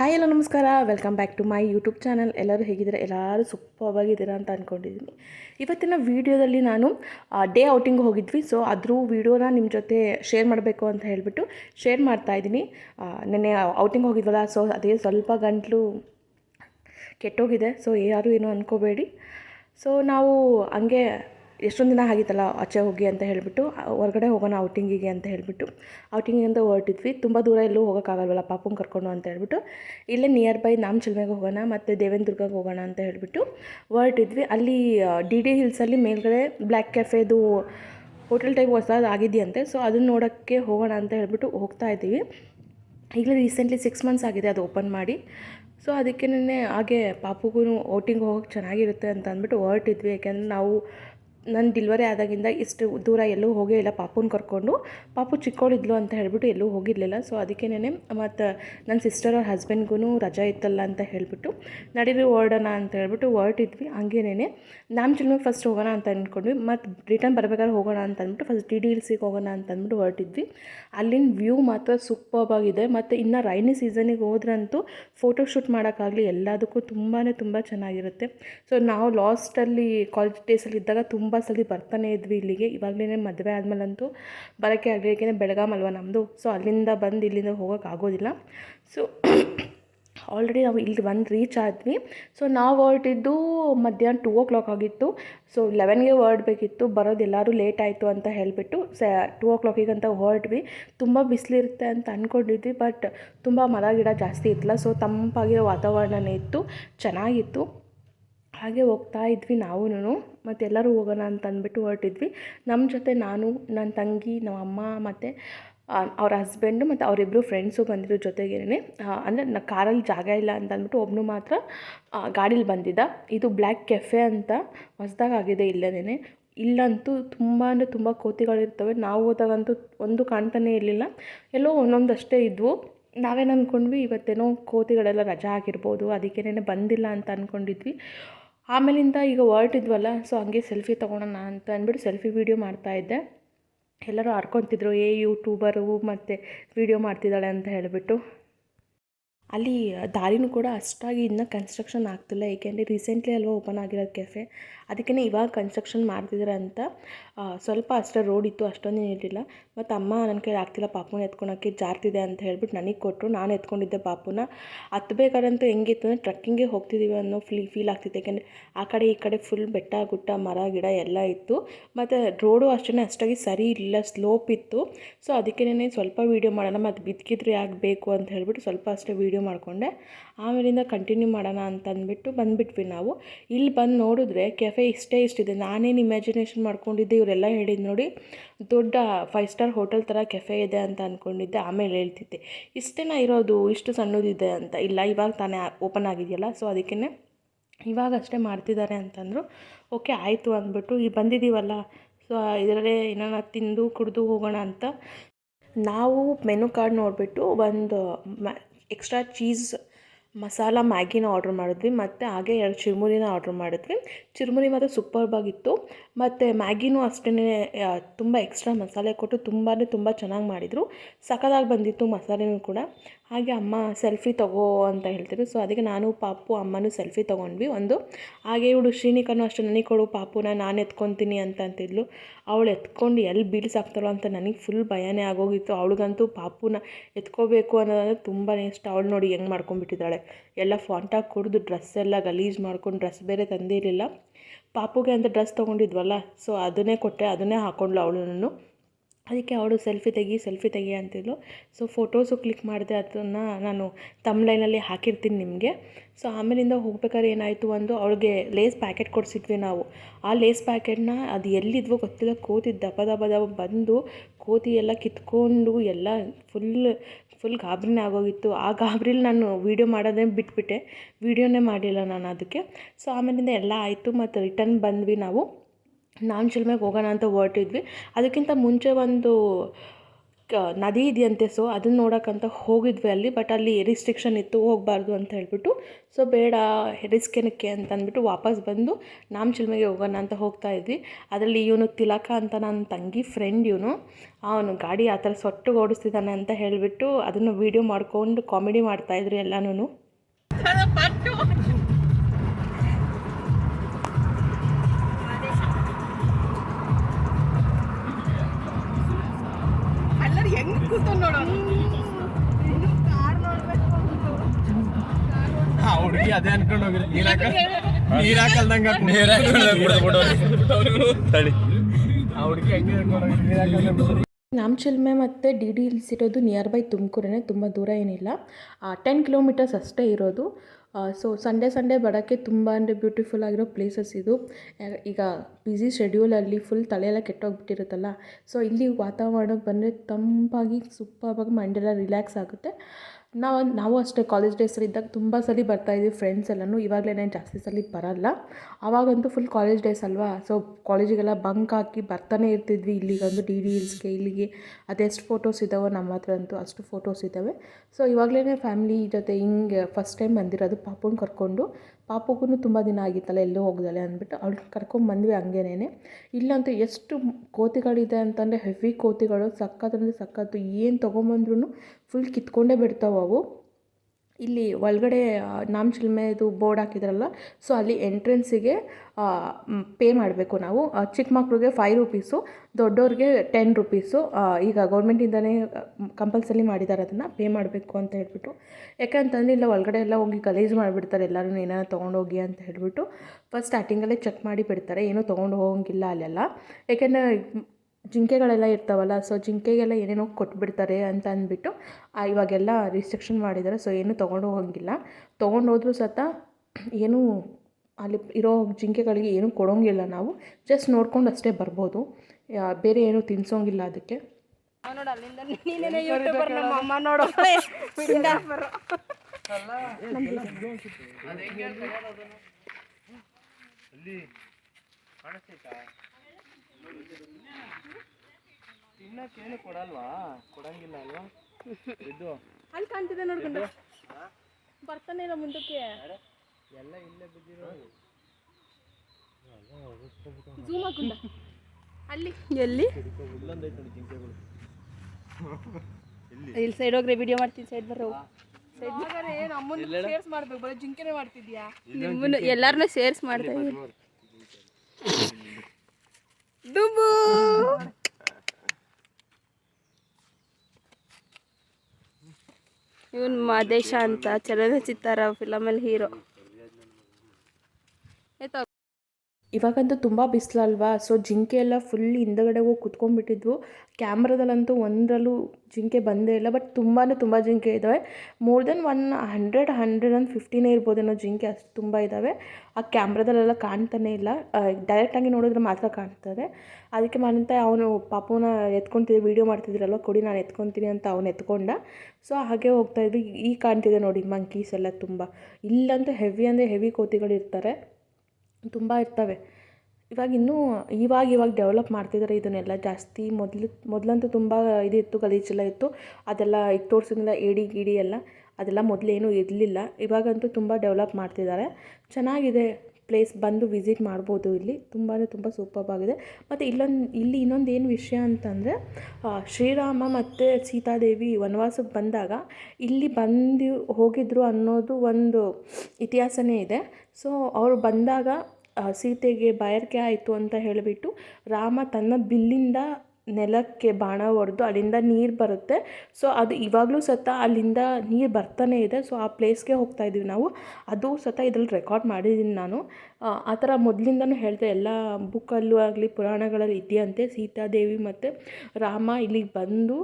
Hi ಎಲ್ಲ ನಮಸ್ಕಾರ. Welcome back to my YouTube channel ಎಲ್ಲರೂ ಹೇಗಿದ್ದೀರಾ? ಎಲ್ಲರೂ ಸೂಪರ್ವಾಗಿದ್ದೀರಾ ಅಂತ ಅಂದ್ಕೊಂಡಿದ್ದೀನಿ ಇವತ್ತಿನ ವೀಡಿಯೋದಲ್ಲಿ ನಾನು ಡೇ ಔಟಿಂಗ್ ಹೋಗಿದ್ವಿ. ಸೊ ಅದ್ರ ವೀಡಿಯೋನ ನಿಮ್ಮ ಜೊತೆ ಶೇರ್ ಮಾಡಬೇಕು ಅಂತ ಹೇಳಿಬಿಟ್ಟು ಶೇರ್ ಮಾಡ್ತಾಯಿದ್ದೀನಿ ನೆನ್ನೆ ಔಟಿಂಗ್ ಹೋಗಿದ್ವಲ್ಲ ಸೊ ಅದೇ ಸ್ವಲ್ಪ ಗಂಟಲು ಕೆಟ್ಟೋಗಿದೆ. ಸೊ ಯಾರು ಏನೂ ಅಂದ್ಕೋಬೇಡಿ ಸೊ ನಾವು ಹಂಗೆ ಎಷ್ಟೊಂದು ದಿನ ಆಗಿತ್ತಲ್ಲ, ಆಚೆ ಹೋಗಿ ಅಂತ ಹೇಳಿಬಿಟ್ಟು ಹೊರಗಡೆ ಹೋಗೋಣ ಔಟಿಂಗಿಗೆ ಅಂತ ಹೇಳಿಬಿಟ್ಟು. ಔಟಿಂಗಿಗೆ ಅಂತ ಹೊರಟಿದ್ವಿ. ತುಂಬ ದೂರ ಎಲ್ಲೂ ಹೋಗೋಕ್ಕಾಗಲ್ವಲ್ಲ, ಪಾಪುನ ಕರ್ಕೊಂಡು ಅಂತ ಹೇಳಿಬಿಟ್ಟು. ಇಲ್ಲೇ ನಿಯರ್ ಬೈ ನಾಮ ಚಿಲ್ಮೆಗೆ ಹೋಗೋಣ, ಮತ್ತು ದೇವೇಂದ್ರಗೆ ಹೋಗೋಣ ಅಂತ ಹೇಳಿಬಿಟ್ಟು ಹೊರಟಿದ್ವಿ. ಅಲ್ಲಿ ಡಿ ಡಿ ಹಿಲ್ಸಲ್ಲಿ ಮೇಲ್ಗಡೆ ಬ್ಲ್ಯಾಕ್ ಕೆಫೆದು ಹೋಟೆಲ್ ಟೈಪ್ ಹೊಸದು ಆಗಿದೆಯಂತೆ. ಸೊ ಅದನ್ನ ನೋಡೋಕ್ಕೆ ಹೋಗೋಣ ಅಂತ ಹೇಳಿಬಿಟ್ಟು ಹೋಗ್ತಾ ಇದ್ದೀವಿ. ಈಗಲೇ ರೀಸೆಂಟ್ಲಿ ಸಿಕ್ಸ್ ಮಂತ್ಸ್ ಆಗಿದೆ ಅದು ಓಪನ್ ಮಾಡಿ. ಸೊ ಅದಕ್ಕೆ ಹಾಗೆ ಪಾಪುಗೂ ಔಟಿಂಗ್ ಹೋಗೋಕ್ಕೆ ಚೆನ್ನಾಗಿರುತ್ತೆ ಅಂತ ಅಂದ್ಬಿಟ್ಟು ಹೊರಟಿದ್ವಿ. ಯಾಕೆಂದರೆ ನಾವು ನನ್ನ ಡಿಲ್ವರಿ ಆದಾಗಿಂದ ಇಷ್ಟು ದೂರ ಎಲ್ಲೂ ಹೋಗೇ ಇಲ್ಲ ಪಾಪುನ ಕರ್ಕೊಂಡು. ಪಾಪು ಚಿಕ್ಕವಳಿದ್ಲು ಅಂತ ಹೇಳಿಬಿಟ್ಟು ಎಲ್ಲೂ ಹೋಗಿರಲಿಲ್ಲ. ಸೊ ಅದಕ್ಕೇನೆ ಮತ್ತು ನನ್ನ ಸಿಸ್ಟರ್ ಅವ್ರ ಹಸ್ಬೆಂಡ್ಗೂ ರಜಾ ಇತ್ತಲ್ಲ ಅಂತ ಹೇಳಿಬಿಟ್ಟು ನಡೀರಿ ಹೊರಡೋಣ ಅಂತ ಹೇಳ್ಬಿಟ್ಟು ಹೊರಟಿದ್ವಿ. ಹಂಗೇನೆ ನಾಮ್ ಚಿಲ್ಮೆಗೆ ಫಸ್ಟ್ ಹೋಗೋಣ ಅಂತ ಅಂದ್ಕೊಂಡ್ವಿ ಮತ್ತು ರಿಟರ್ನ್ ಬರಬೇಕಾದ್ರೆ ಹೋಗೋಣ ಅಂತ ಅಂದ್ಬಿಟ್ಟು ಫಸ್ಟ್ ಡಿ ಡಿ ಇಲ್ಸಿಗೆ ಹೋಗೋಣ ಅಂತ ಅಂದ್ಬಿಟ್ಟು ಹೊರಟಿದ್ವಿ. ಅಲ್ಲಿನ ವ್ಯೂ ಮಾತ್ರ ಸೂಪರ್ಬ್ ಆಗಿದೆ. ಮತ್ತು ಇನ್ನು ರೈನಿ ಸೀಸನಿಗೆ ಹೋದ್ರಂತೂ ಫೋಟೋ ಶೂಟ್ ಮಾಡೋಕ್ಕಾಗಲಿ ಎಲ್ಲದಕ್ಕೂ ತುಂಬಾ ತುಂಬ ಚೆನ್ನಾಗಿರುತ್ತೆ. ಸೊ ನಾವು ಲಾಸ್ಟಲ್ಲಿ ಕಾಲೇಜ್ ಡೇಸಲ್ಲಿ ಇದ್ದಾಗ ತುಂಬ ಸಲ ಬರ್ತಾನೆ ಇದ್ವಿ ಇಲ್ಲಿಗೆ. ಇವಾಗಲೇ ಮದುವೆ ಆದಮೇಲಂತೂ ಬರೋಕ್ಕೆ ಆಗಲಿ ಏಕೆಂದರೆ ಅಲ್ವಾ ನಮ್ಮದು ಸೊ ಅಲ್ಲಿಂದ ಬಂದು ಇಲ್ಲಿಂದ ಹೋಗೋಕೆ ಆಗೋದಿಲ್ಲ. ಸೊ ಆಲ್ರೆಡಿ ನಾವು ಇಲ್ಲಿ ಬಂದು ರೀಚ್ ಆದ್ವಿ. ಸೊ ನಾವು ಹೊರಟಿದ್ದು ಮಧ್ಯಾಹ್ನ ಟೂ ಓ ಕ್ಲಾಕ್ ಆಗಿತ್ತು ಸೊ ಲೆವೆನ್ಗೆ ಹೊರಡಬೇಕಿತ್ತು ಬರೋದು ಎಲ್ಲರೂ ಲೇಟ್ ಆಯಿತು ಅಂತ ಹೇಳಿಬಿಟ್ಟು ಸ ಟೂ ಓ ಕ್ಲಾಕಿಗೆ ಅಂತ ಹೊರಟ್ವಿ. ತುಂಬ ಬಿಸಿಲಿರುತ್ತೆ ಅಂತ ಅಂದ್ಕೊಂಡಿದ್ವಿ ಬಟ್ ತುಂಬ ಮರ ಗಿಡ ಜಾಸ್ತಿ ಇತ್ತಲ್ಲ ಸೊ ತಂಪಾಗಿರೋ ವಾತಾವರಣನೇ ಇತ್ತು. ಚೆನ್ನಾಗಿತ್ತು. ಹಾಗೆ ಹೋಗ್ತಾ ಇದ್ವಿ ನಾವೂನು ಮತ್ತು ಎಲ್ಲರೂ ಹೋಗೋಣ ಅಂತ ಅಂದ್ಬಿಟ್ಟು ಹೊರಟಿದ್ವಿ. ನಮ್ಮ ಜೊತೆ ನಾನು ನನ್ನ ತಂಗಿ ನಮ್ಮ ಅಮ್ಮ, ಮತ್ತು ಅವ್ರ ಹಸ್ಬೆಂಡು ಮತ್ತು ಅವರಿಬ್ಬರು ಫ್ರೆಂಡ್ಸು ಬಂದಿದ್ರು ಜೊತೆಗೇನೆ. ಅಂದರೆ ನ, ಕಾರಲ್ಲಿ ಜಾಗ ಇಲ್ಲ ಅಂತ ಅಂದ್ಬಿಟ್ಟು ಒಬ್ಬನು ಮಾತ್ರ ಗಾಡೀಲಿ ಬಂದಿದ್ದ. ಇದು ಬ್ಲ್ಯಾಕ್ ಕೆಫೆ ಅಂತ ಹೊಸದಾಗಿದೆ ಇಲ್ಲದೇ ಇಲ್ಲಂತೂ ತುಂಬ ಅಂದರೆ ತುಂಬ ಕೋತಿಗಳಿರ್ತವೆ ನಾವು ಹೋದಾಗಂತೂ ಒಂದು ಕಾಣ್ತಾನೇ ಇರಲಿಲ್ಲ. ಎಲ್ಲೋ ಒಂದೊಂದಷ್ಟೇ ಇದ್ವು. ನಾವೇನು ಅಂದ್ಕೊಂಡ್ವಿ ಇವತ್ತೇನೋ ಕೋತಿಗಳೆಲ್ಲ ರಜಾ ಆಗಿರ್ಬೋದು ಅದಕ್ಕೇನೆ ಬಂದಿಲ್ಲ ಅಂತ ಅಂದ್ಕೊಂಡಿದ್ವಿ ಆಮೇಲಿಂದ ಈಗ ಹೊರಟಿದ್ವಲ್ಲ ಸೊ ಹಂಗೆ ಸೆಲ್ಫಿ ತೊಗೊಳೋಣ ಅಂತ ಅಂದ್ಬಿಟ್ಟು ಸೆಲ್ಫಿ ವೀಡಿಯೋ ಮಾಡ್ತಾಯಿದ್ದೆ ಎಲ್ಲರೂ ಹರ್ಕೊತಿದ್ರು ಏ ಯೂಟ್ಯೂಬರು ಮತ್ತು ವೀಡಿಯೋ ಮಾಡ್ತಿದ್ದಾಳೆ ಅಂತ ಹೇಳಿಬಿಟ್ಟು. ಅಲ್ಲಿ ದಾರಿನೂ ಕೂಡ ಅಷ್ಟಾಗಿ ಇನ್ನೂ ಕನ್ಸ್ಟ್ರಕ್ಷನ್ ಆಗ್ತಿಲ್ಲ. ಏಕೆಂದರೆ ರೀಸೆಂಟ್ಲಿ ಅಲ್ವಾ ಓಪನ್ ಆಗಿರೋದು ಕೆಫೆ ಅದಕ್ಕೇ ಇವಾಗ ಕನ್ಸ್ಟ್ರಕ್ಷನ್ ಮಾಡ್ತಿದ್ದಾರೆ ಅಂತ ಸ್ವಲ್ಪ ಅಷ್ಟೇ ರೋಡ್ ಇತ್ತು ಅಷ್ಟೊಂದು ಇರಲಿಲ್ಲ. ಮತ್ತು ಅಮ್ಮ ನನ್ನ ಕೈಲಿ ಆಗ್ತಿಲ್ಲ ಪಾಪುನ ಎತ್ಕೊಳಕ್ಕೆ, ಜಾರ್ತಿದೆ ಅಂತ ಹೇಳ್ಬಿಟ್ಟು ನನಗೆ ಕೊಟ್ಟರು ನಾನು ಎತ್ಕೊಂಡಿದ್ದೆ ಪಾಪುನ. ಹತ್ಬೇಕಾದ್ರಂತೂ ಹೆಂಗಿತ್ತು ಅಂದರೆ ಟ್ರಕ್ಕಿಂಗೇ ಹೋಗ್ತಿದ್ದೀವಿ ಅನ್ನೋ ಫೀಲ್ ಫೀಲ್ ಆಗ್ತಿತ್ತು. ಏಕೆಂದರೆ ಆ ಕಡೆ ಈ ಕಡೆ ಫುಲ್ ಬೆಟ್ಟ, ಗುಟ್ಟ, ಮರ, ಗಿಡ ಎಲ್ಲ ಇತ್ತು. ಮತ್ತು ರೋಡು ಅಷ್ಟೇ ಅಷ್ಟಾಗಿ ಸರಿ ಇಲ್ಲ ಸ್ಲೋಪ್ ಇತ್ತು. ಸೊ ಅದಕ್ಕೇನೆ ಸ್ವಲ್ಪ ವೀಡಿಯೋ ಮಾಡೋಣ, ಮತ್ತು ಬಿದ್ಕಿದ್ರೆ ಯಾಕೆ ಬೇಕು ಅಂತ ಹೇಳ್ಬಿಟ್ಟು ಸ್ವಲ್ಪ ಅಷ್ಟೇ ವೀಡಿಯೋ ಮಾಡಿಕೊಂಡೆ. ಆಮೇಲಿಂದ ಕಂಟಿನ್ಯೂ ಮಾಡೋಣ ಅಂತ ಅಂದ್ಬಿಟ್ಟು ಬಂದುಬಿಟ್ವಿ ನಾವು. ಇಲ್ಲಿ ಬಂದು ನೋಡಿದ್ರೆ ಕೆಫೆ ಇಷ್ಟೇ ಇಷ್ಟಿದೆ. ನಾನೇನು ಇಮ್ಯಾಜಿನೇಷನ್ ಮಾಡ್ಕೊಂಡಿದ್ದೆ ಇವರೆಲ್ಲ ಹೇಳಿದ್ದು ನೋಡಿ ದೊಡ್ಡ ಫೈವ್ ಸ್ಟಾರ್ ಹೋಟೆಲ್ ಥರ ಕೆಫೆ ಇದೆ ಅಂತ ಅಂದ್ಕೊಂಡಿದ್ದೆ ಆಮೇಲೆ ಹೇಳ್ತಿದ್ದೆ, ಇಷ್ಟೇನ ಇರೋದು? ಇಷ್ಟು ಸಣ್ಣದಿದೆ ಅಂತ. ಇಲ್ಲ, ಇವಾಗ ತಾನೇ ಓಪನ್ ಆಗಿದೆಯಲ್ಲ ಸೊ ಅದಕ್ಕೇ ಇವಾಗ ಅಷ್ಟೇ ಮಾಡ್ತಿದ್ದಾರೆ ಅಂತಂದರು. ಓಕೆ ಆಯಿತು, ಅಂದ್ಬಿಟ್ಟು ಈ ಬಂದಿದ್ದೀವಲ್ಲ ಸೊ ಇದರಲ್ಲೇ ಏನಾರ ತಿಂದು ಕುಡಿದು ಹೋಗೋಣ ಅಂತ. ನಾವು ಮೆನು ಕಾರ್ಡ್ ನೋಡಿಬಿಟ್ಟು ಒಂದು ಎಕ್ಸ್ಟ್ರಾ ಚೀಸ್ ಮಸಾಲ ಮ್ಯಾಗಿನ ಆರ್ಡ್ರ್ ಮಾಡಿದ್ವಿ. ಮತ್ತು ಹಾಗೆ ಎರಡು ಚಿರುಮುರಿನ ಆರ್ಡ್ರ್ ಮಾಡಿದ್ವಿ. ಚಿರುಮುರಿ ಮಾತ್ರ ಸೂಪರ್ಬಾಗಿತ್ತು ಮತ್ತು ಮ್ಯಾಗಿನೂ ಅಷ್ಟೇ ತುಂಬ ಎಕ್ಸ್ಟ್ರಾ ಮಸಾಲೆ ಕೊಟ್ಟು ತುಂಬಾ ತುಂಬ ಚೆನ್ನಾಗಿ ಮಾಡಿದರು. ಸಖತ್ತಾಗಿ ಬಂದಿತ್ತು ಮಸಾಲೆನೂ ಕೂಡ. ಹಾಗೆ ಅಮ್ಮ ಸೆಲ್ಫಿ ತಗೋ ಅಂತ ಹೇಳ್ತಿದ್ರು. ಸೊ ಅದಕ್ಕೆ ನಾನು, ಪಾಪು, ಅಮ್ಮನೂ ಸೆಲ್ಫಿ ತೊಗೊಂಡ್ವಿ ಒಂದು. ಹಾಗೆ ಇವಳು, ಶ್ರೀನಿಕನೂ ಅಷ್ಟೇ, ನನಗೆ ಕೊಡು ಪಾಪುನ, ನಾನು ಎತ್ಕೊತೀನಿ ಅಂತ ಅಂತಿದ್ಲು. ಅವಳು ಎತ್ಕೊಂಡು ಎಲ್ಲಿ ಬೀಳ್ಸಾಕ್ತಾಳೋ ಅಂತ ನನಗೆ ಫುಲ್ ಭಯನೇ ಆಗೋಗಿತ್ತು. ಅವಳಿಗಂತೂ ಪಾಪುನ ಎತ್ಕೋಬೇಕು ಅನ್ನೋದಂದರೆ ತುಂಬಾ ಇಷ್ಟ. ಅವಳು ನೋಡಿ ಹೆಂಗೆ ಮಾಡ್ಕೊಂಡ್ಬಿಟ್ಟಿದ್ದಾಳೆ. ಎಲ್ಲ ಫಾಂಟಾಗಿ ಕುಡಿದು ಡ್ರೆಸ್ ಎಲ್ಲ ಗಲೀಜು ಮಾಡ್ಕೊಂಡು ಡ್ರೆಸ್ ಬೇರೆ ತಂದಿರಲಿಲ್ಲ ಪಾಪುಗೆ ಅಂತ ಡ್ರೆಸ್ ತೊಗೊಂಡಿದ್ವಲ್ಲ ಸೊ ಅದನ್ನೇ ಕೊಟ್ಟೆ ಅದನ್ನೇ ಹಾಕ್ಕೊಂಡ್ಳು ಅವಳು ಅದಕ್ಕೆ ಅವಳು ಸೆಲ್ಫಿ ತೆಗಿ ಸೆಲ್ಫಿ ತೆಗಿ ಅಂತಿದ್ಲು. ಸೊ ಫೋಟೋಸು ಕ್ಲಿಕ್ ಮಾಡಿದೆ, ಅದನ್ನು ನಾನು ತಮ್ಲೈನಲ್ಲಿ ಹಾಕಿರ್ತೀನಿ ನಿಮಗೆ. ಸೊ ಆಮೇಲಿಂದ ಹೋಗ್ಬೇಕಾದ್ರೆ ಏನಾಯಿತು ಒಂದು ಅವಳಿಗೆ ಲೇಸ್ ಪ್ಯಾಕೆಟ್ ಕೊಡಿಸಿದ್ವಿ ನಾವು. ಆ ಲೇಸ್ ಪ್ಯಾಕೆಟ್ನ ಅದು ಎಲ್ಲಿದ್ವೋ ಗೊತ್ತಿಲ್ಲ, ಕೋತಿ ದಪ ದಪ ದಪ ಬಂದು ಕೋತಿ ಎಲ್ಲ ಕಿತ್ಕೊಂಡು ಎಲ್ಲ ಫುಲ್ ಫುಲ್ ಗಾಬರಿನೇ ಆಗೋಗಿತ್ತು. ಆ ಗಾಬರಿಲಿ ನಾನು ವೀಡಿಯೋ ಮಾಡೋದೇ ಬಿಟ್ಬಿಟ್ಟೆ. ವೀಡಿಯೋನೇ ಮಾಡಿಲ್ಲ ನಾನು ಅದಕ್ಕೆ. ಸೊ ಆಮೇಲಿಂದ ಎಲ್ಲ ಆಯಿತು, ಮತ್ತು ರಿಟರ್ನ್ ಬಂದ್ವಿ ನಾವು. ನಾಮ ಚಿಲ್ಮೆಗೆ ಹೋಗೋಣ ಅಂತ ಹೊರಟಿದ್ವಿ ಅದಕ್ಕಿಂತ ಮುಂಚೆ ಒಂದು ನದಿ ಇದೆಯಂತೆ ಸೊ ಅದನ್ನ ನೋಡೋಕ್ಕಂತ ಹೋಗಿದ್ವಿ ಅಲ್ಲಿ ಬಟ್ ಅಲ್ಲಿ ರಿಸ್ಟ್ರಿಕ್ಷನ್ ಇತ್ತು, ಹೋಗಬಾರ್ದು ಅಂತ ಹೇಳ್ಬಿಟ್ಟು ಸೊ ಬೇಡ ರಿಸ್ಕ್ ಏನಕ್ಕೆ ಅಂತ ಅಂದ್ಬಿಟ್ಟು ವಾಪಸ್ ಬಂದು ನಾಮಚಿಲ್ಮೆಗೆ ಹೋಗೋಣ ಅಂತ ಹೋಗ್ತಾ ಇದ್ವಿ. ಅದರಲ್ಲಿ ಇವನು ತಿಲಕ ಅಂತ ನನ್ನ ತಂಗಿ ಫ್ರೆಂಡ್ ಇವನು. ಅವನು ಗಾಡಿ ಆ ಥರ ಸೊಟ್ಟು ಓಡಿಸ್ತಿದ್ದಾನೆ ಅಂತ ಹೇಳಿಬಿಟ್ಟು ಅದನ್ನು ವೀಡಿಯೋ ಮಾಡ್ಕೊಂಡು ಕಾಮಿಡಿ ಮಾಡ್ತಾಯಿದ್ರು ಎಲ್ಲನೂ ಅದೇ ಅನ್ಕೊಂಡು ಹೋಗಿಲ್ಲ ನೀರ್ ಹಾಕ. ನೀರ್ ಹಾಕಲ್ದಂಗ ತಡಿ. ಆ ಹುಡುಗಿ ಹೆಂಗೆ ಅನ್ಕೊಂಡು ಹೋಗಿಲ್ಲ ನೀರ್ ಹಾಕಲ್ದಂಗ ನಾಮಚಿಲ್ಮೆ ಮತ್ತು ಡಿ ಡಿ ಹಿಲ್ಸ್ ಇರೋದು ನಿಯರ್ ಬೈ ತುಮಕೂರೇ ತುಂಬ ದೂರ ಏನಿಲ್ಲ. ಟೆನ್ ಕಿಲೋಮೀಟರ್ಸ್ ಅಷ್ಟೇ ಇರೋದು. ಸೊ ಸಂಡೇ ಸಂಡೇ ಬರೋಕ್ಕೆ ತುಂಬ ಅಂದರೆ ಬ್ಯೂಟಿಫುಲ್ ಆಗಿರೋ ಪ್ಲೇಸಸ್ ಇದು. ಈಗ ಬ್ಯುಸಿ ಶೆಡ್ಯೂಲಲ್ಲಿ ಫುಲ್ ತಲೆಯೆಲ್ಲ ಕೆಟ್ಟೋಗ್ಬಿಟ್ಟಿರುತ್ತಲ್ಲ. ಸೊ ಇಲ್ಲಿ ವಾತಾವರಣಕ್ಕೆ ಬಂದರೆ ತಂಪಾಗಿ ಸೂಪರ್ವಾಗಿ ಮೈಂಡೆಲ್ಲ ರಿಲ್ಯಾಕ್ಸ್ ಆಗುತ್ತೆ. ನಾವು ನಾವು ಅಷ್ಟೇ ಕಾಲೇಜ್ ಡೇಸಲ್ಲಿ ಇದ್ದಾಗ ತುಂಬ ಸಲ ಬರ್ತಾಯಿದ್ವಿ ಫ್ರೆಂಡ್ಸ್ ಎಲ್ಲನೂ. ಇವಾಗಲೇ ಜಾಸ್ತಿ ಸಲ ಬರಲ್ಲ. ಆವಾಗಂತೂ ಫುಲ್ ಕಾಲೇಜ್ ಡೇಸ್ ಅಲ್ವಾ? ಸೊ ಕಾಲೇಜಿಗೆಲ್ಲ ಬಂಕ್ ಹಾಕಿ ಬರ್ತಾನೆ ಇರ್ತಿದ್ವಿ. ಇಲ್ಲಿಗಂದು ಡಿ ಡಿ ಇಲ್ಸ್ಗೆ ಇಲ್ಲಿಗೆ. ಅದೆಷ್ಟು ಫೋಟೋಸ್ ಇದ್ದಾವೋ ನಮ್ಮ ಹತ್ರ ಅಂತೂ ಅಷ್ಟು ಫೋಟೋಸ್ ಇದ್ದಾವೆ ಸೊ ಇವಾಗಲೇ ಫ್ಯಾಮಿಲಿ ಜೊತೆ ಹಿಂಗೆ ಫಸ್ಟ್ ಟೈಮ್ ಬಂದಿರೋದು ಪಾಪುನ ಕರ್ಕೊಂಡು. ಪಾಪುಗೂ ತುಂಬ ದಿನ ಆಗಿತ್ತಲ್ಲ, ಎಲ್ಲೂ ಹೋಗ್ದಲೆ ಅಂದ್ಬಿಟ್ಟು ಅವ್ಳು ಕರ್ಕೊಂಬಂದ್ವಿ ಹಂಗೇನೆ ಇಲ್ಲಂತೂ ಎಷ್ಟು ಕೋತಿಗಳಿದೆ ಅಂತಂದರೆ ಹೆವಿ ಕೋತಿಗಳು ಸಕ್ಕತ್ತಂದ್ರೆ ಸಖತ್ತು, ಏನು ತೊಗೊಂಬಂದ್ರೂ ಫುಲ್ ಕಿತ್ಕೊಂಡೇ ಬಿಡ್ತಾವೆ ಅವು. ಇಲ್ಲಿ ಒಳಗಡೆ ನಾಮಚಿಲ್ಮೆದು ಬೋರ್ಡ್ ಹಾಕಿದ್ರಲ್ಲ, ಸೊ ಅಲ್ಲಿ ಎಂಟ್ರೆನ್ಸಿಗೆ ಪೇ ಮಾಡಬೇಕು ನಾವು. ಚಿಕ್ಕ ಮಕ್ಳಿಗೆ ಫೈವ್ ರುಪೀಸು ದೊಡ್ಡವ್ರಿಗೆ ಟೆನ್ ರುಪೀಸು ಈಗ ಗೌರ್ಮೆಂಟಿಂದನೇ ಕಂಪಲ್ಸರಿ ಮಾಡಿದ್ದಾರೆ ಅದನ್ನು ಪೇ ಮಾಡಬೇಕು ಅಂತ ಹೇಳಿಬಿಟ್ಟು. ಯಾಕಂತಂದರೆ ಇಲ್ಲ, ಒಳಗಡೆ ಎಲ್ಲ ಹೋಗಿ ಗಲೀಜು ಮಾಡಿಬಿಡ್ತಾರೆ, ಎಲ್ಲರೂ ಏನಾರು ತೊಗೊಂಡೋಗಿ ಅಂತ ಹೇಳಿಬಿಟ್ಟು. ಫಸ್ಟ್ ಸ್ಟಾರ್ಟಿಂಗಲ್ಲೇ ಚೆಕ್ ಮಾಡಿ ಬಿಡ್ತಾರೆ, ಏನೂ ತೊಗೊಂಡು ಹೋಗಂಗಿಲ್ಲ ಅಲ್ಲೆಲ್ಲ. ಯಾಕೆಂದರೆ ಜಿಂಕೆಗಳೆಲ್ಲ ಇರ್ತಾವಲ್ಲ ಸೊ ಜಿಂಕೆಗೆಲ್ಲ ಏನೇನೋ ಕೊಟ್ಬಿಡ್ತಾರೆ ಅಂತ ಅಂದ್ಬಿಟ್ಟು ಆ, ಇವಾಗೆಲ್ಲ ರಿಸ್ಟ್ರಿಕ್ಷನ್ ಮಾಡಿದ್ದಾರೆ. ಸೊ ಏನೂ ತೊಗೊಂಡು ಹೋಗಂಗಿಲ್ಲ. ತೊಗೊಂಡು ಹೋದ್ರೂ ಸತ ಏನೂ ಅಲ್ಲಿ ಇರೋ ಜಿಂಕೆಗಳಿಗೆ ಏನೂ ಕೊಡೋಂಗಿಲ್ಲ ನಾವು. ಜಸ್ಟ್ ನೋಡ್ಕೊಂಡು ಅಷ್ಟೇ ಬರ್ಬೋದು. ಬೇರೆ ಏನೂ ತಿನ್ಸೋಂಗಿಲ್ಲ ಅದಕ್ಕೆ. ನೋಡ ತಿನ್ನಕ್ಕೇನು ಕೊಡಲ್ವಾ? ಕೊಡಂಗಿಲ್ಲ ಅಲ್ವಾ? ಇದು. ಅಲ್ಲಿ ಕಾಣ್ತಿದೆ ನೋಡ್ಕೊಂಡು ಬರ್ತಾನೆ ಇಲ್ಲ ಮುಂದಕ್ಕೆ. ಎಲ್ಲ ಇಲ್ಲೇ ಬಿದ್ದಿರೋದು ಜೂಮ್ ಹಾಕೊಂಡ ಅಲ್ಲಿ. ಎಲ್ಲಿ? ಇಲ್ಲೊಂದೈತೆ ನೋಡಿ ಜಿಂಕೆಗಳು. ಇಲ್ಲಿ. ಸೈಡ್ ಹೋಗ್ರೆ ವಿಡಿಯೋ ಮಾಡ್ತೀನಿ ಸೈಡ್ ಬರೋ ಸೈಡ್ ಅಮ್ಮನ ಶೇರ್ಸ್ ಮಾಡ್ಬೇಕು ಬರೀ ಜಿಂಕೆನೆ ಮಾಡ್ತಿದ್ಯಾ ನಿಮ್ಮನ್ನು ಎಲ್ಲಾರನ್ನೂ ಶೇರ್ಸ್ ಮಾಡ್ತಾ ದುಬು ಇವನ್ ಮಾದೇಶ ಅಂತ ಚಲನಚಿತ್ರ ಫಿಲಮಲ್ಲಿ ಹೀರೋ ಆಯ್ತಾ ಇವಾಗಂತೂ ತುಂಬ ಬಿಸಿಲಲ್ವಾ? ಸೊ ಜಿಂಕೆ ಎಲ್ಲ ಫುಲ್ ಹಿಂದಗಡೆ ಹೋಗಿ ಕುತ್ಕೊಂಡ್ಬಿಟ್ಟಿದ್ವು. ಕ್ಯಾಮ್ರಾದಲ್ಲಂತೂ ಒಂದರಲ್ಲೂ ಜಿಂಕೆ ಬಂದೇ ಇಲ್ಲ ಬಟ್ ತುಂಬಾ ತುಂಬ ಜಿಂಕೆ ಇದ್ದಾವೆ more than one hundred hundred and ಫಿಫ್ಟಿನೇ ಇರ್ಬೋದೇನೋ ಜಿಂಕೆ ಅಷ್ಟು ತುಂಬ ಇದ್ದಾವೆ ಆ ಕ್ಯಾಮ್ರಾದಲ್ಲೆಲ್ಲ ಕಾಣ್ತಾನೆ ಇಲ್ಲ. ಡೈರೆಕ್ಟಾಗಿ ನೋಡಿದ್ರೆ ಮಾತ್ರ ಕಾಣ್ತದೆ. ಅದಕ್ಕೆ ಮಾನಂತ ಅವನು ಪಾಪುನ ಎತ್ಕೊತಿದ್ದೆ ವೀಡಿಯೋ ಮಾಡ್ತಿದ್ರಲ್ವ ಕೊಡಿ ನಾನು ಎತ್ಕೊತೀನಿ ಅಂತ ಅವನು ಎತ್ಕೊಂಡ. ಸೊ ಹಾಗೆ ಹೋಗ್ತಾ ಇದ್ವಿ. ಈ ಕಾಣ್ತಿದೆ ನೋಡಿ ಮಂಕೀಸ್ ಎಲ್ಲ ತುಂಬ. ಇಲ್ಲಂತೂ ಹೆವಿ ಅಂದರೆ ಹೆವಿ ಕೋತಿಗಳು ಇರ್ತಾರೆ ತುಂಬ ಇರ್ತವೆ. ಇವಾಗ ಇನ್ನೂ ಇವಾಗ ಇವಾಗ ಡೆವಲಪ್ ಮಾಡ್ತಿದ್ದಾರೆ ಇದನ್ನೆಲ್ಲ ಜಾಸ್ತಿ. ಮೊದಲು, ಮೊದಲಂತೂ ತುಂಬ ಇದಿತ್ತು ಗಲೀಜೆಲ್ಲ ಇತ್ತು. ಅದೆಲ್ಲ ಈಗ ತೋರಿಸಿದ್ಮೇಲೆ ಏಡಿ ಗಿಡಿ ಎಲ್ಲ ಅದೆಲ್ಲ ಮೊದಲೇನು ಇರಲಿಲ್ಲ. ಇವಾಗಂತೂ ತುಂಬ ಡೆವಲಪ್ ಮಾಡ್ತಿದ್ದಾರೆ ಚೆನ್ನಾಗಿದೆ. ಪ್ಲೇಸ್ ಬಂದು ವಿಸಿಟ್ ಮಾಡ್ಬೋದು ಇಲ್ಲಿ. ತುಂಬಾ ತುಂಬ ಸೂಪರ್ ಆಗಿದೆ ಮತ್ತು ಇಲ್ಲೊಂದು, ಇಲ್ಲಿ ಇನ್ನೊಂದು ಏನು ವಿಷಯ ಅಂತಂದರೆ ಶ್ರೀರಾಮ ಮತ್ತು ಸೀತಾದೇವಿ ವನವಾಸಕ್ಕೆ ಬಂದಾಗ ಇಲ್ಲಿ ಬಂದು ಹೋಗಿದ್ರು ಅನ್ನೋದು ಒಂದು ಇತಿಹಾಸನೇ ಇದೆ. ಸೊ ಅವರು ಬಂದಾಗ ಸೀತೆಗೆ ಬಾಯಾರಿಕೆ ಆಯಿತು ಅಂತ ಹೇಳಿಬಿಟ್ಟು ರಾಮ ತನ್ನ ಬಿಲ್ಲಿಂದ ನೆಲಕ್ಕೆ ಬಾಣ ಹೊಡೆದು ಅಲ್ಲಿಂದ ನೀರು ಬರುತ್ತೆ. ಸೊ ಅದು ಇವಾಗಲೂ ಸತ ಅಲ್ಲಿಂದ ನೀರು ಬರ್ತಾನೆ ಇದೆ. ಸೊ ಆ ಪ್ಲೇಸ್ಗೆ ಹೋಗ್ತಾ ಇದ್ದೀವಿ ನಾವು. ಅದು ಸತ ಇದ್ರಲ್ಲಿ ರೆಕಾರ್ಡ್ ಮಾಡಿದ್ದೀನಿ ನಾನು. ಆ, ಥರ ಮೊದಲಿಂದನೂ ಹೇಳಿದೆ ಎಲ್ಲ ಬುಕ್ಕಲ್ಲೂ ಆಗಲಿ ಪುರಾಣಗಳಲ್ಲಿ ಇದೆಯಂತೆ. ಸೀತಾದೇವಿ ಮತ್ತು ರಾಮ ಇಲ್ಲಿಗೆ ಬಂದು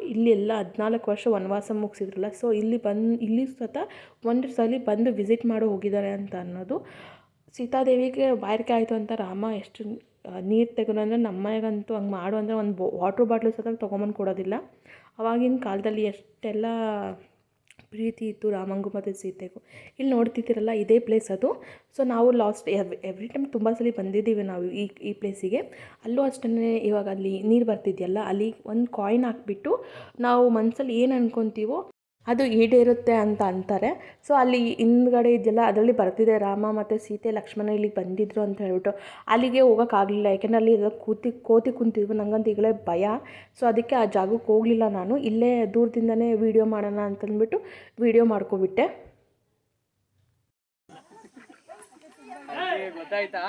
ಇಲ್ಲಿ ಎಲ್ಲ ಹದಿನಾಲ್ಕು ವರ್ಷ ವನವಾಸ ಮುಗಿಸಿದ್ರಲ್ಲ. ಸೊ ಇಲ್ಲಿ ಬಂದು ಇಲ್ಲಿ ಸತ ಒಂದು ಸಲ ಬಂದು ವಿಸಿಟ್ ಮಾಡಿ ಹೋಗಿದ್ದಾರೆ ಅಂತ ಅನ್ನೋದು. ಸೀತಾದೇವಿಗೆ ಬಾಯಾರಿಕೆ ಆಯಿತು ಅಂತ ರಾಮ ಎಷ್ಟು ನೀರು ತೆಗೆದು ಅಂದರೆ ನಮ್ಮನೆಗಂತೂ ಹಂಗೆ ಮಾಡು ಅಂದರೆ ಒಂದು ಬೊ ವಾಟ್ರ್ ಬಾಟ್ಲು ಸಹ ತೊಗೊಂಬಂದು ಕೊಡೋದಿಲ್ಲ. ಅವಾಗಿನ ಕಾಲದಲ್ಲಿ ಎಷ್ಟೆಲ್ಲ ಪ್ರೀತಿ ಇತ್ತು ರಾಮಂಗು ಮತ್ತು ಸೀತೆಗೂ. ಇಲ್ಲಿ ನೋಡ್ತಿದ್ದೀರಲ್ಲ, ಇದೇ ಪ್ಲೇಸ್ ಅದು. ಸೊ ನಾವು ಲಾಸ್ಟ್ ಎವ್ರಿ ಟೈಮ್ ತುಂಬ ಸಲ ಬಂದಿದ್ದೀವಿ ನಾವು ಈ ಈ ಪ್ಲೇಸಿಗೆ ಅಲ್ಲೂ ಅಷ್ಟೇ ಇವಾಗ ಅಲ್ಲಿ ನೀರು ಬರ್ತಿದೆಯಲ್ಲ, ಅಲ್ಲಿ ಒಂದು ಕಾಯಿನ್ ಹಾಕ್ಬಿಟ್ಟು ನಾವು ಮನಸ್ಸಲ್ಲಿ ಏನು ಅನ್ಕೊತೀವೋ ಅದು ಈಡೇರುತ್ತೆ ಅಂತ ಅಂತಾರೆ. ಸೊ ಅಲ್ಲಿ ಹಿಂದ್ಗಡೆ ಇದೆಯಲ್ಲ ಅದರಲ್ಲಿ ಬರ್ತಿದೆ ರಾಮ ಮತ್ತು ಸೀತೆ ಲಕ್ಷ್ಮಣ ಇಲ್ಲಿಗೆ ಬಂದಿದ್ರು ಅಂತ ಹೇಳ್ಬಿಟ್ಟು ಅಲ್ಲಿಗೆ ಹೋಗೋಕ್ಕಾಗಲಿಲ್ಲ. ಯಾಕೆಂದರೆ ಅಲ್ಲಿ ಎಲ್ಲ ಕೂತಿ ಕೋತಿ ಕುಂತಿದ್ವು. ನಂಗಂತೂ ಈಗಲೇ ಭಯ. ಸೊ ಅದಕ್ಕೆ ಆ ಜಾಗಕ್ಕೆ ಹೋಗಲಿಲ್ಲ ನಾನು. ಇಲ್ಲೇ ದೂರದಿಂದನೇ ವೀಡಿಯೋ ಮಾಡೋಣ ಅಂತಂದ್ಬಿಟ್ಟು ವೀಡಿಯೋ ಮಾಡ್ಕೊಬಿಟ್ಟೆ. ಗೊತ್ತಾಯ್ತಾ?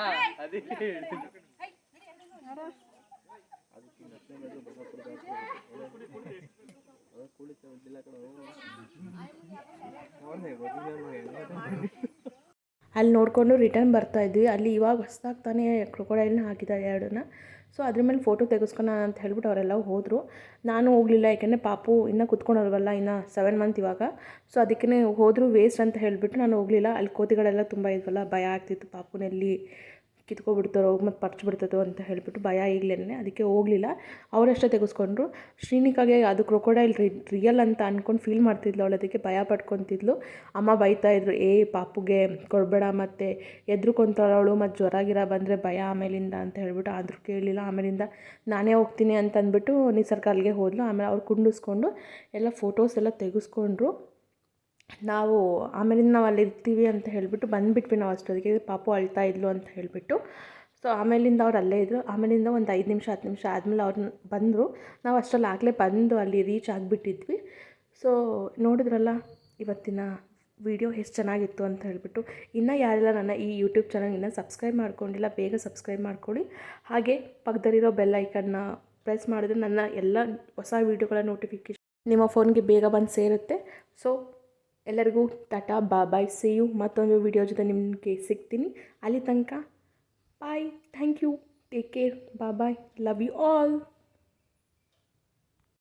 ಅಲ್ಲಿ ನೋಡಿಕೊಂಡು ರಿಟರ್ನ್ ಬರ್ತಾ ಇದ್ವಿ. ಅಲ್ಲಿ ಇವಾಗ ಹೊಸ್ದಾಗಿ ತಾನೇ ಕ್ರೊಕೊಡೈಲ್ನ ಹಾಕಿದ್ದಾರೆ ಎರಡನ್ನ. ಸೊ ಅದ್ರ ಮೇಲೆ ಫೋಟೋ ತೆಗೆಸ್ಕೊಳ ಅಂತ ಹೇಳ್ಬಿಟ್ಟು ಅವರೆಲ್ಲ ಹೋದರು. ನಾನು ಹೋಗಲಿಲ್ಲ, ಯಾಕೆಂದರೆ ಪಾಪು ಇನ್ನೂ ಕುತ್ಕೊಂಡಲ್ವಲ್ಲ ಇನ್ನು ಸೆವೆನ್ ಮಂತ್ ಇವಾಗ. ಸೊ ಅದಕ್ಕೆ ಹೋದರೂ ವೇಸ್ಟ್ ಅಂತ ಹೇಳಿಬಿಟ್ಟು ನಾನು ಹೋಗಲಿಲ್ಲ. ಅಲ್ಲಿ ಕೋತಿಗಳೆಲ್ಲ ತುಂಬ ಇದ್ವಲ್ಲ, ಭಯ ಆಗ್ತಿತ್ತು ಪಾಪುನಲ್ಲಿ. ಕಿತ್ಕೊಬಿಡ್ತಾರೋ ಮತ್ತು ಪರ್ಚ್ಬಿಡ್ತದೋ ಅಂತ ಹೇಳಿಬಿಟ್ಟು ಭಯ ಈಗಲೇ ಅದಕ್ಕೆ ಹೋಗಲಿಲ್ಲ. ಅವರಷ್ಟೇ ತೆಗೆಸ್ಕೊಂಡ್ರು. ಶ್ರೀನಿಕಾಗೆ ಅದು ಕ್ರೊಕೊಡೈಲ್ ರಿಯಲ್ ಅಂತ ಅಂದ್ಕೊಂಡು ಫೀಲ್ ಮಾಡ್ತಿದ್ಲು ಅವಳು, ಅದಕ್ಕೆ ಭಯ ಪಡ್ಕೊತಿದ್ಲು ಅಮ್ಮ ಬೈತಾ ಇದ್ರು, ಏ, ಪಾಪುಗೆ ಕೊಡಬೇಡ ಮತ್ತು ಎದ್ರುಕೊಂತಾಳವಳು ಮತ್ತು ಜ್ವರ ಗಿರ ಬಂದರೆ ಭಯ ಆಮೇಲಿಂದ ಅಂತ ಹೇಳ್ಬಿಟ್ಟು ಆದರೂ ಕೇಳಲಿಲ್ಲ ಆಮೇಲಿಂದ, ನಾನೇ ಹೋಗ್ತೀನಿ ಅಂತ ಅಂದ್ಬಿಟ್ಟು ನಿಸರ್ಗ ಅಲ್ಲಿಗೆ ಹೋದ್ಲು. ಆಮೇಲೆ ಅವ್ರು ಕುಂಡಿಸ್ಕೊಂಡು ಎಲ್ಲ ಫೋಟೋಸ್ ಎಲ್ಲ ತೆಗೆಸ್ಕೊಂಡ್ರು. ನಾವು ಆಮೇಲಿಂದ ನಾವು ಅಲ್ಲಿ ಇರ್ತೀವಿ ಅಂತ ಹೇಳಿಬಿಟ್ಟು ಬಂದುಬಿಟ್ವಿ ನಾವು ಅಷ್ಟೊತ್ತಿಗೆ, ಪಾಪು ಅಳ್ತಾ ಇದ್ಲು ಅಂತ ಹೇಳಿಬಿಟ್ಟು. ಸೊ ಆಮೇಲಿಂದ ಅವ್ರು ಅಲ್ಲೇ ಇದ್ದರು ಆಮೇಲಿಂದ ಒಂದು ಐದು ನಿಮಿಷ, ಹತ್ತು ನಿಮಿಷ ಆದಮೇಲೆ ಅವ್ರು ಬಂದರು. ನಾವು ಅಷ್ಟರಲ್ಲಿ ಆಗಲೇ ಬಂದು ಅಲ್ಲಿ ರೀಚ್ ಆಗಿಬಿಟ್ಟಿದ್ವಿ. ಸೊ ನೋಡಿದ್ರಲ್ಲ, ಇವತ್ತಿನ ವಿಡಿಯೋ ಎಷ್ಟು ಚೆನ್ನಾಗಿತ್ತು ಅಂತ ಹೇಳಿಬಿಟ್ಟು. ಇನ್ನೂ ಯಾರೆಲ್ಲ ನನ್ನ ಈ ಯೂಟ್ಯೂಬ್ ಚಾನಲ್ ಇನ್ನೂ ಸಬ್ಸ್ಕ್ರೈಬ್ ಮಾಡ್ಕೊಂಡಿಲ್ಲ, ಬೇಗ ಸಬ್ಸ್ಕ್ರೈಬ್ ಮಾಡ್ಕೊಳ್ಳಿ. ಹಾಗೆ ಪಕ್ಕದಲ್ಲಿರೋ ಬೆಲ್ ಐಕನ್ನ ಪ್ರೆಸ್ ಮಾಡಿದ್ರೆ ನನ್ನ ಎಲ್ಲ ಹೊಸ ವೀಡಿಯೋಗಳ ನೋಟಿಫಿಕೇಶನ್ ನಿಮ್ಮ ಫೋನ್ಗೆ ಬೇಗ ಬಂದು ಸೇರುತ್ತೆ. ಸೊ ಎಲ್ಲರಿಗೂ ಟಾಟಾ, ಬಾ ಬಾಯ್ ಸಿ ಯು ಮತ್ತೊಂದು ವಿಡಿಯೋ ಜೊತೆ ನಿಮಗೆ ಸಿಗ್ತೀನಿ. ಅಲ್ಲಿ ತನಕ bye thank you take care bye bye love you all